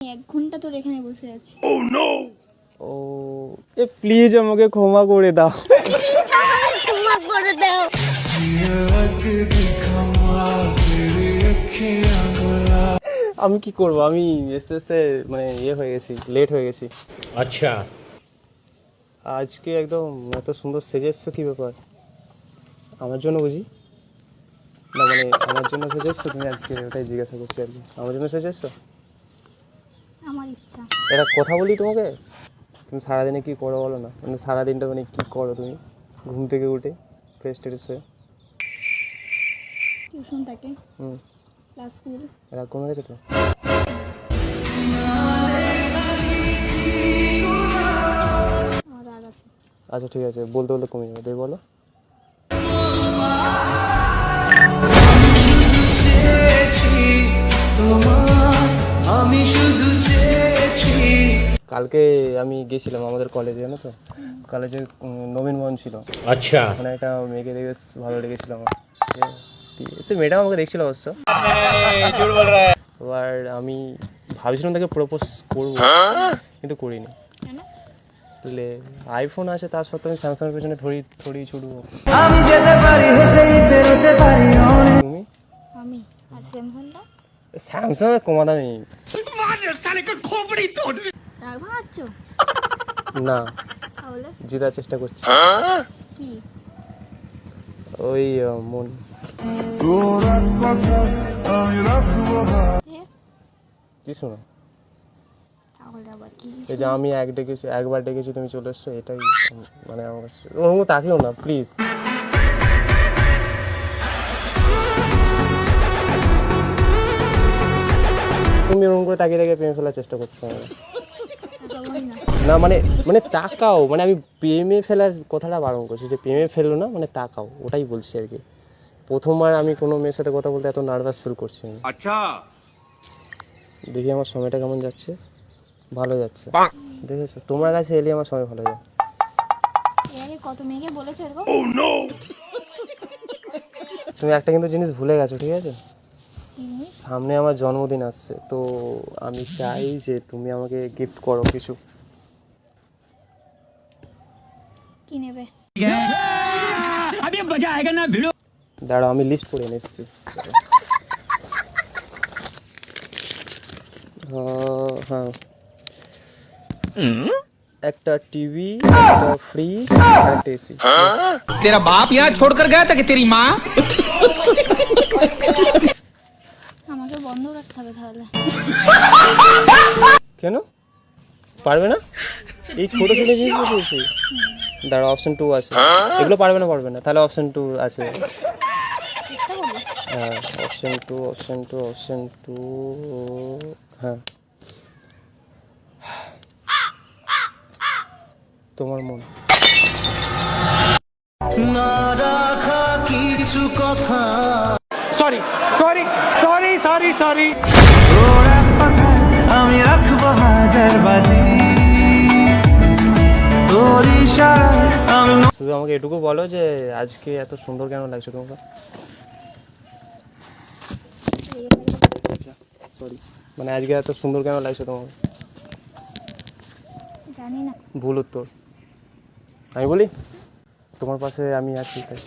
এক ঘণ্টা এখানে বসে আছি। oh, oh no oh A please আমাকে ক্ষমা করে দাও। ক্ষমা করে দাও আমি কি করব? আমি আস্তে আস্তে মানে ইয়ে হয়ে গেছি লেট হয়ে গেছি। আচ্ছা। আজকে একদম এত সুন্দর সেজে এসছো কী ব্যাপার? আমার জন্য বুঝি? না মানে আমার জন্য সেজে তুমি আজকে ওটাই জিজ্ঞাসা করছি আর কি। আমার জন্য সেজে এটা কথা বলি তোমাকে? তুমি সারাদিনে কি করো বলো না? মানে সারাদিনটা মানে কি করো তুমি? ঘুম থেকে উঠে ফ্রেশ ট্রেশ হয়ে? টিউশন থাকে। হুম। ক্লাস কমে গেছে তো আচ্ছা ঠিক আছে। বলতে বলতে কমে যাবে। তুমি বলো। কালকে আমি গেছিলাম আমাদের কলেজে জানো তো? কলেজে নবীনবন ছিল। আচ্ছা। ওখানে একটা মেয়েকে দেখে বেশ ভালো লেগেছিল আমার। সে মেয়েটা আমাকে দেখছিল অবশ্য। এবার আমি ভাবছিলাম তাকে প্রপোজ করব। কিন্তু করিনি। লে আইফোন আছে তার সত্ত্বেও আমি স্যামসাংয়ের পেছনে ধরি ধরি ছুটব। আমি যেতে পারি হেসেই বেরোতে পারি তুমি? আমি আর স্যামসাংটা স্যামসাংয়ের কমা দামি রাগ না। তাহলে? জেতার চেষ্টা করছি। কি? ওই মন। কি শোনো? এই যে আমি এক ডেকেছি একবার ডেকেছি তুমি চলে এসছো এটাই মানে আমার কাছে। ওরকম তাকিও না প্লিজ তুমি ওরকম করে তাকিয়ে তাকিয়ে প্রেমে ফেলার চেষ্টা করছ। না মানে মানে তাকাও মানে আমি প্রেমে ফেলার কথাটা বারণ করছি যে প্রেমে ফেলো না মানে তাকাও ওটাই বলছি আর কি। প্রথমবার আমি কোনো মেয়ের সাথে কথা বলতে এত নার্ভাস ফিল করছি আচ্ছা। দেখি আমার সময়টা কেমন যাচ্ছে। ভালো যাচ্ছে। দেখেছ? তোমার কাছে এলে আমার সময় ভালো যায়। oh, তুমি একটা কিন্তু জিনিস ভুলে গেছো ঠিক আছে? সামনে আমার জন্মদিন আসছে তো আমি চাই যে তুমি আমাকে গিফট করো কিছু। কি নেবে? দাঁড়াও আমি লিস্ট করে এনেছি হ্যাঁ। একটা টিভি একটা ফ্রিজ একটা এসি তেরা বাপ ইয়া ছোড় কর গয়া তা কি তেরি মা বন্ধ রাখতে হবে তাহলে। কেন? পারবে না? এই ছোট ছোট জিনিস বসে দাঁড়া অপশন টু আছে। এগুলো পারবে না পারবে না। তাহলে অপশন টু আছে। Option two option two option two হ্যাঁ। তোমার মন। না রাখা কিছু কথা। সরি সরি সরি সরি আমি রাখব হাজার বাজি। শুধু আমাকে এটুকু বলো যে আজকে এত সুন্দর কেন লাগছে তোমাকে? সরি মানে আজকে এত সুন্দর কেন লাগছে তোমাকে? ভুল উত্তর। আমি বলি তোমার পাশে আমি আছি তাই।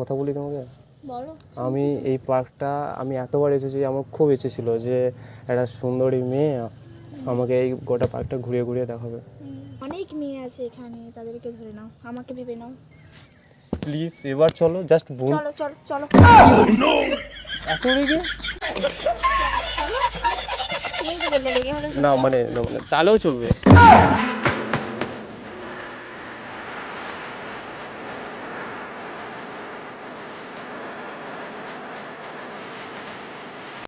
কথা বলি তোমাকে? আমি এই পার্কটা আমি এতবার এসেছি আমার খুব ইচ্ছে ছিল যে একটা সুন্দরী মেয়ে আমাকে এই গোটা পার্কটা ঘুরিয়ে ঘুরিয়ে দেখাবে। অনেক মেয়ে আছে এখানে তাদেরকে ধরে নাও আমাকে ভেবে নাও। প্লিজ এবার চলো জাস্ট বোন চলো চলো চলো। এত রেগে? না মানে না, মানে তাহলেও চলবে।